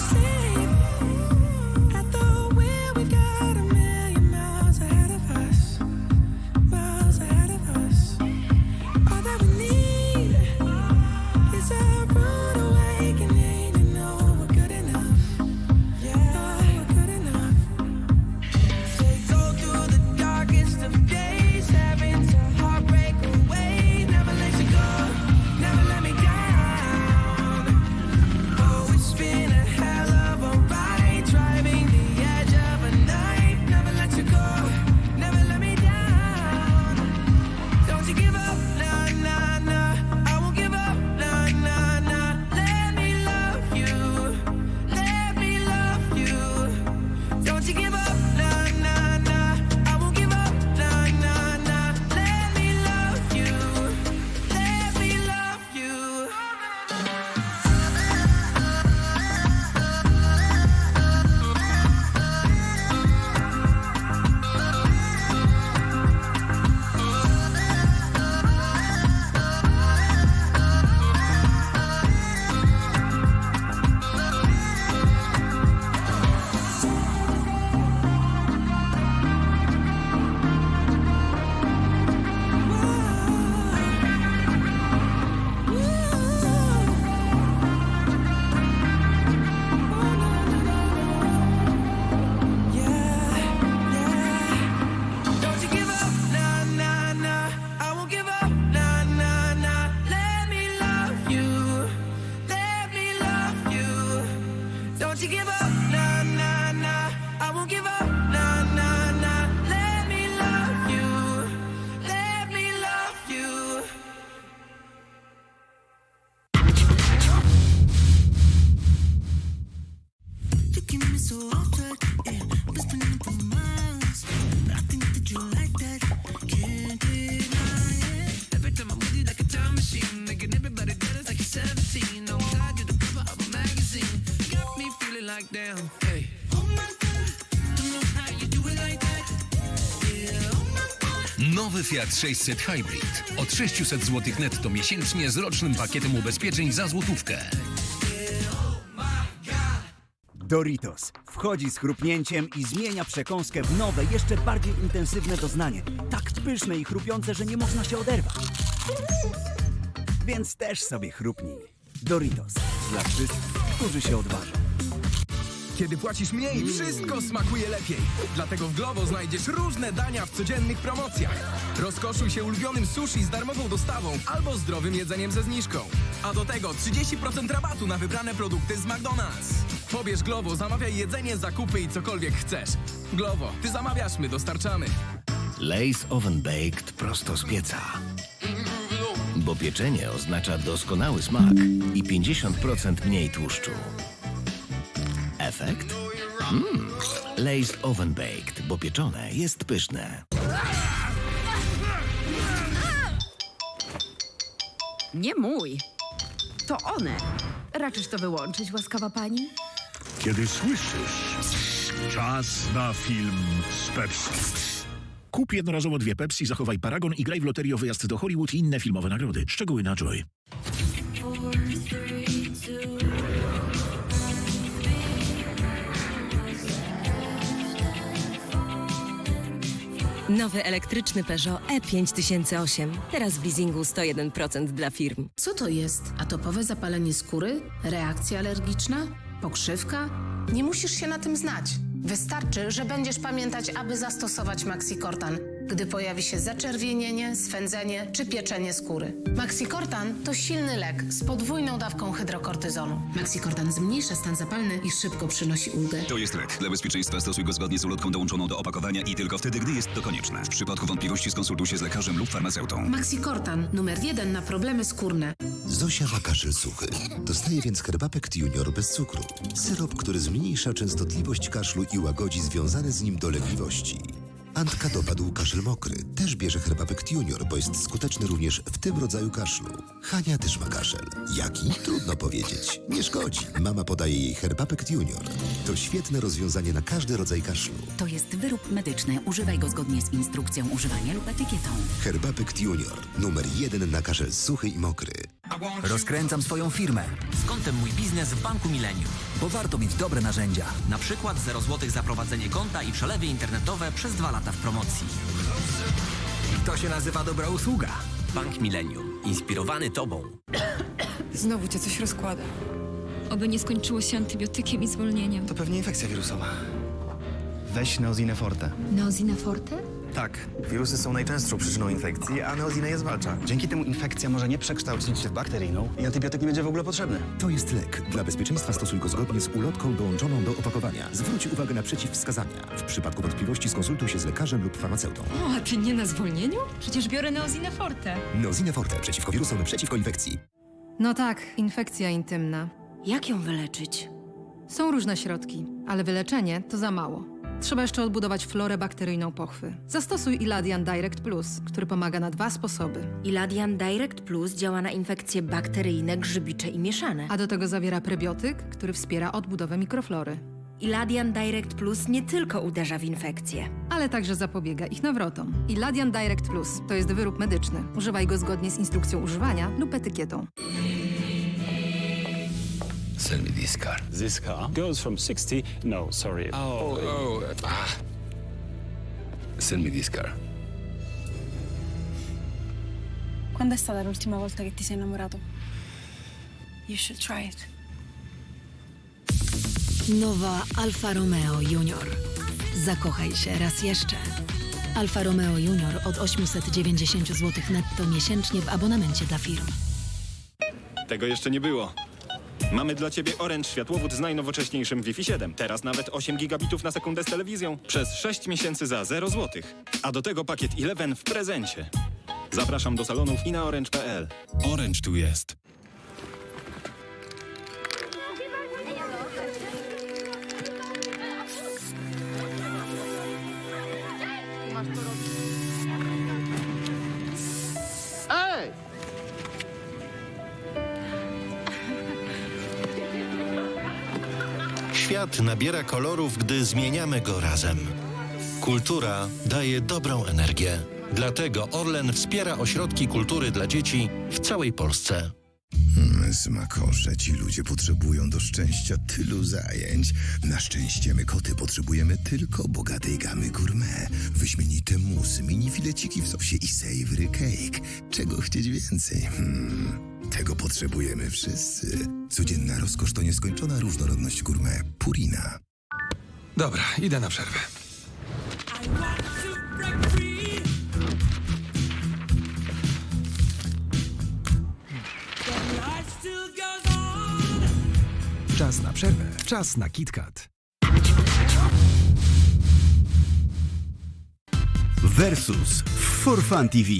sleep. Give up, Nowy Fiat 600 Hybrid. Od 600 zł netto miesięcznie z rocznym pakietem ubezpieczeń za złotówkę. Doritos wchodzi z chrupnięciem i zmienia przekąskę w nowe, jeszcze bardziej intensywne doznanie. Tak pyszne i chrupiące, że nie można się oderwać. Więc też sobie chrupnij. Doritos dla wszystkich, którzy się odważą. Kiedy płacisz mniej, wszystko smakuje lepiej. Dlatego w Glovo znajdziesz różne dania w codziennych promocjach. Rozkoszuj się ulubionym sushi z darmową dostawą albo zdrowym jedzeniem ze zniżką. A do tego 30% rabatu na wybrane produkty z McDonald's. Pobierz Glovo, zamawiaj jedzenie, zakupy i cokolwiek chcesz. Glovo, ty zamawiasz, my dostarczamy. Lays Oven Baked prosto z pieca. Bo pieczenie oznacza doskonały smak i 50% mniej tłuszczu. Efekt? Mmm. Lays Oven Baked, bo pieczone jest pyszne. Nie mój. To one. Raczysz to wyłączyć, łaskawa pani? Kiedy słyszysz czas na film z Pepsi. Kup jednorazowo dwie Pepsi, zachowaj paragon i graj w loterię o wyjazd do Hollywood i inne filmowe nagrody. Szczegóły na Joy. Nowy elektryczny Peugeot E E5008. Teraz w leasingu 101% dla firm. Co to jest? Atopowe zapalenie skóry? Reakcja alergiczna? Pokrzywka? Nie musisz się na tym znać. Wystarczy, że będziesz pamiętać, aby zastosować Maxikortan, gdy pojawi się zaczerwienienie, swędzenie czy pieczenie skóry. Maxikortan to silny lek z podwójną dawką hydrokortyzonu. Maxikortan zmniejsza stan zapalny i szybko przynosi ulgę. To jest lek. Dla bezpieczeństwa stosuj go zgodnie z ulotką dołączoną do opakowania i tylko wtedy, gdy jest to konieczne. W przypadku wątpliwości skonsultuj się z lekarzem lub farmaceutą. Maxikortan numer jeden na problemy skórne. Zosia ma kaszel suchy. Dostaje więc Herbapekt Junior bez cukru. Syrop, który zmniejsza częstotliwość kaszlu i łagodzi związane z nim dolegliwości. Antka dopadł kaszel mokry. Też bierze Herbapekt Junior, bo jest skuteczny również w tym rodzaju kaszlu. Hania też ma kaszel. Jaki? Trudno powiedzieć. Nie szkodzi. Mama podaje jej Herbapekt Junior. To świetne rozwiązanie na każdy rodzaj kaszlu. To jest wyrób medyczny. Używaj go zgodnie z instrukcją używania lub etykietą. Herbapekt Junior. Numer jeden na kaszel suchy i mokry. Rozkręcam swoją firmę, Skądem mój biznes w Banku Millennium. bo warto mieć dobre narzędzia. Na przykład 0 zł za prowadzenie konta i przelewy internetowe przez dwa lata w promocji. To się nazywa dobra usługa. Bank Millennium. Inspirowany Tobą. Znowu cię coś rozkłada. Oby nie skończyło się antybiotykiem i zwolnieniem. To pewnie infekcja wirusowa. Weź Neozinę Forte. Neozina forte? Tak, wirusy są najczęstszą przyczyną infekcji, a Neozinę je zwalcza. Dzięki temu infekcja może nie przekształcić się w bakteryjną i antybiotyk nie będzie w ogóle potrzebny. To jest lek. Dla bezpieczeństwa stosuj go zgodnie z ulotką dołączoną do opakowania. Zwróć uwagę na przeciwwskazania. W przypadku wątpliwości skonsultuj się z lekarzem lub farmaceutą. O, a ty nie na zwolnieniu? Przecież biorę Neozinę forte. Neozinę Forte przeciwko wirusom, przeciwko infekcji. No tak, infekcja intymna. Jak ją wyleczyć? Są różne środki, ale wyleczenie to za mało. Trzeba jeszcze odbudować florę bakteryjną pochwy. Zastosuj Iladian Direct Plus, który pomaga na dwa sposoby. Iladian Direct Plus działa na infekcje bakteryjne, grzybicze i mieszane. A do tego zawiera prebiotyk, który wspiera odbudowę mikroflory. Iladian Direct Plus nie tylko uderza w infekcje. Ale także zapobiega ich nawrotom. Iladian Direct Plus to jest wyrób medyczny. Używaj go zgodnie z instrukcją używania lub etykietą. Send me this car. This car goes from 60. No, sorry. Oh, oh. Ah. Send me this car. Quando è stata l'ultima volta che ti sei innamorato? You should try it. Nowa Alfa Romeo Junior. Zakochaj się raz jeszcze. Alfa Romeo Junior od 890 zł netto miesięcznie w abonamencie dla firm. Tego jeszcze nie było. Mamy dla ciebie Orange światłowód z najnowocześniejszym Wi-Fi 7. Teraz nawet 8 gigabitów na sekundę z telewizją. Przez 6 miesięcy za 0 zł. A do tego pakiet 11 w prezencie. Zapraszam do salonów i na orange.pl. Orange tu jest. Świat nabiera kolorów, gdy zmieniamy go razem. Kultura daje dobrą energię. Dlatego Orlen wspiera ośrodki kultury dla dzieci w całej Polsce. Smakosze, ci ludzie potrzebują do szczęścia tylu zajęć. Na szczęście my koty potrzebujemy tylko bogatej gamy gourmet. Wyśmienite musy, mini fileciki w sosie i savory cake. Czego chcieć więcej? Hmm, tego potrzebujemy wszyscy. Codzienna rozkosz to nieskończona różnorodność gourmet. Purina. Dobra, idę na przerwę. Czas na przerwę. Czas na KitKat. Versus w For Fun TV.